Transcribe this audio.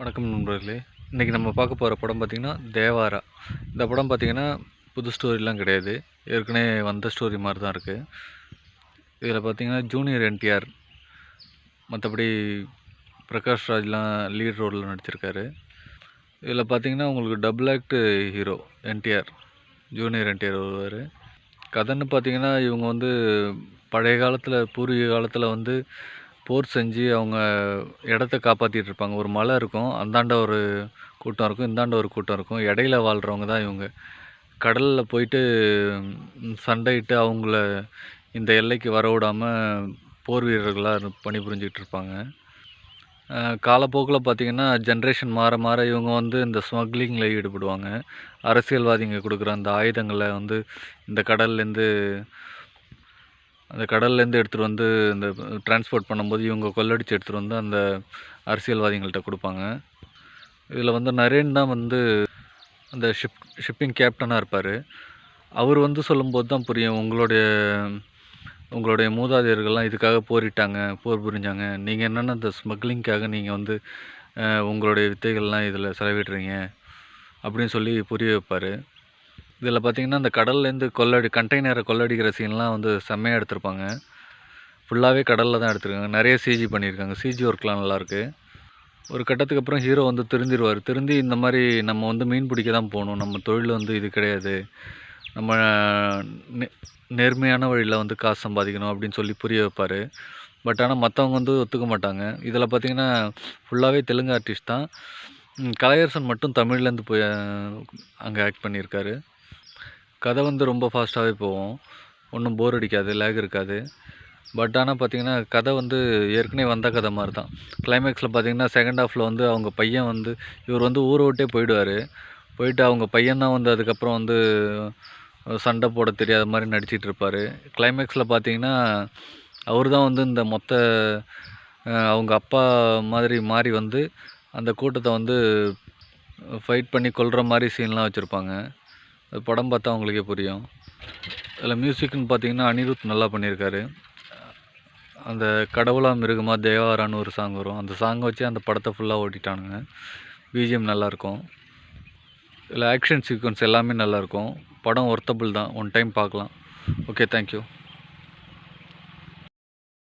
வணக்கம் நண்பர்களே. இன்றைக்கி நம்ம பார்க்க போகிற படம் பார்த்திங்கன்னா தேவாரா. இந்த படம் பார்த்திங்கன்னா புது ஸ்டோரிலாம் கிடையாது. ஏற்கனவே வந்த ஸ்டோரி மாதிரி தான் இருக்குது இதில் பார்த்திங்கன்னா ஜூனியர் என்டிஆர் மற்றபடி பிரகாஷ் ராஜ்லாம் லீட் ரோலில் நடிச்சிருக்காரு. இதில் பார்த்திங்கன்னா உங்களுக்கு double act hero NTR junior NTR வருவார். கதைன்னு பார்த்திங்கன்னா இவங்க வந்து பழைய காலத்தில் பூர்வீக காலத்தில் வந்து போர் செஞ்சு அவங்க இடத்த காப்பாற்றிட்டு இருப்பாங்க ஒரு மலை இருக்கும் அந்தாண்ட ஒரு கூட்டம் இருக்கும் இந்தாண்ட ஒரு கூட்டம் இருக்கும். இடையில வாழ்கிறவங்க தான் இவங்க. கடலில் போயிட்டு சண்டையிட்டு அவங்கள இந்த எல்லைக்கு வர விடாமல் போர் வீரர்களாக பணிபுரிஞ்சிக்கிட்டு இருப்பாங்க காலப்போக்கில் பார்த்திங்கன்னா ஜென்ரேஷன் மாற மாற இவங்க வந்து இந்த ஸ்மக்லிங்கில் ஈடுபடுவாங்க. அரசியல்வாதிங்க கொடுக்குற அந்த ஆயுதங்களை வந்து இந்த கடல்லேருந்து அந்த கடல்லேருந்து எடுத்துகிட்டு வந்து இந்த டிரான்ஸ்போர்ட் பண்ணும்போது இவங்க கொள்ளடிச்சு எடுத்துகிட்டு வந்து அந்த அரசியல்வாதிகள்கிட்ட கொடுப்பாங்க. இதில் வந்து நரேன் தான் வந்து அந்த ஷிப் ஷிப்பிங் கேப்டனாக இருப்பார். அவர் வந்து சொல்லும்போது தான் புரியும் உங்களுடைய உங்களுடைய மூதாதையர்கள்லாம் இதுக்காக போரிட்டாங்க போர் புரிஞ்சாங்க. நீங்கள் என்னென்ன இந்த ஸ்மக்லிங்க்காக நீங்கள் வந்து உங்களுடைய வித்தைகள்லாம் இதில் செலவிடுறீங்க? அப்படின்னு சொல்லி புரிய வைப்பார். இதில் பார்த்தீங்கன்னா அந்த கடல்லேருந்து கொள்ளடி கண்டெய்னரை கொள்ளடிக்கிற சீன்லாம் வந்து செம்மையாக எடுத்திருப்பாங்க. ஃபுல்லாகவே கடலில் தான் எடுத்திருக்காங்க. நிறைய சிஜி பண்ணியிருக்காங்க. சிஜி ஒர்க்லாம் நல்லாயிருக்கு. ஒரு கட்டத்துக்கு அப்புறம் ஹீரோ வந்து திருந்திடுவார் திருந்தி இந்த மாதிரி நம்ம வந்து மீன் பிடிக்க தான் போகணும். நம்ம தொழில் வந்து இது கிடையாது. நம்ம நேர்மையான வழியில் வந்து காசு சம்பாதிக்கணும் அப்படின்னு சொல்லி புரிய வைப்பார். பட் ஆனால் மற்றவங்க வந்து ஒத்துக்க மாட்டாங்க. இதில் பார்த்தீங்கன்னா ஃபுல்லாகவே தெலுங்கு ஆர்டிஸ்ட் தான். கலையரசன் மட்டும் தமிழ்லேருந்து போய் அங்கே ஆக்ட் பண்ணியிருக்காரு. கதை வந்து ரொம்ப ஃபாஸ்ட்டாகவே போகும். ஒன்றும் போர் அடிக்காது லேக் இருக்காது. பட் ஆனால் பார்த்தீங்கன்னா கதை வந்து ஏற்கனவே வந்த கதை மாதிரி தான் கிளைமேக்ஸில் பார்த்தீங்கன்னா செகண்ட் ஹாஃபில் வந்து அவங்க பையன் வந்து இவர் வந்து ஊரை விட்டே போயிடுவார். போயிட்டு அவங்க பையன் தான் வந்து அதுக்கப்புறம் வந்து சண்டை போட தெரியாத மாதிரி நடிச்சிட்டு இருப்பார். கிளைமேக்ஸில் பார்த்தீங்கன்னா அவர் தான் வந்து இந்த மொத்த அவங்க அப்பா மாதிரி மாறி வந்து அந்த கூட்டத்தை வந்து ஃபைட் பண்ணி கொல்கிற மாதிரி சீன்லாம் வச்சுருப்பாங்க. அது படம் பார்த்தா உங்களுக்கே புரியும். அதில் மியூசிக்னு பார்த்தீங்கன்னா அனிருத் நல்லா பண்ணியிருக்காரு. அந்த கடவுளா மிருகமா தேவாரான்னு ஒரு சாங் வரும். அந்த சாங்கை வச்சு அந்த படத்தை ஃபுல்லாக ஓட்டிட்டானுங்க. பிஜிஎம் நல்லாயிருக்கும் இதில் ஆக்ஷன் சீக்வன்ஸ் எல்லாமே நல்லாயிருக்கும் படம் ஒர்த்தபிள் தான். ஒன் டைம் பார்க்கலாம். Okay thank you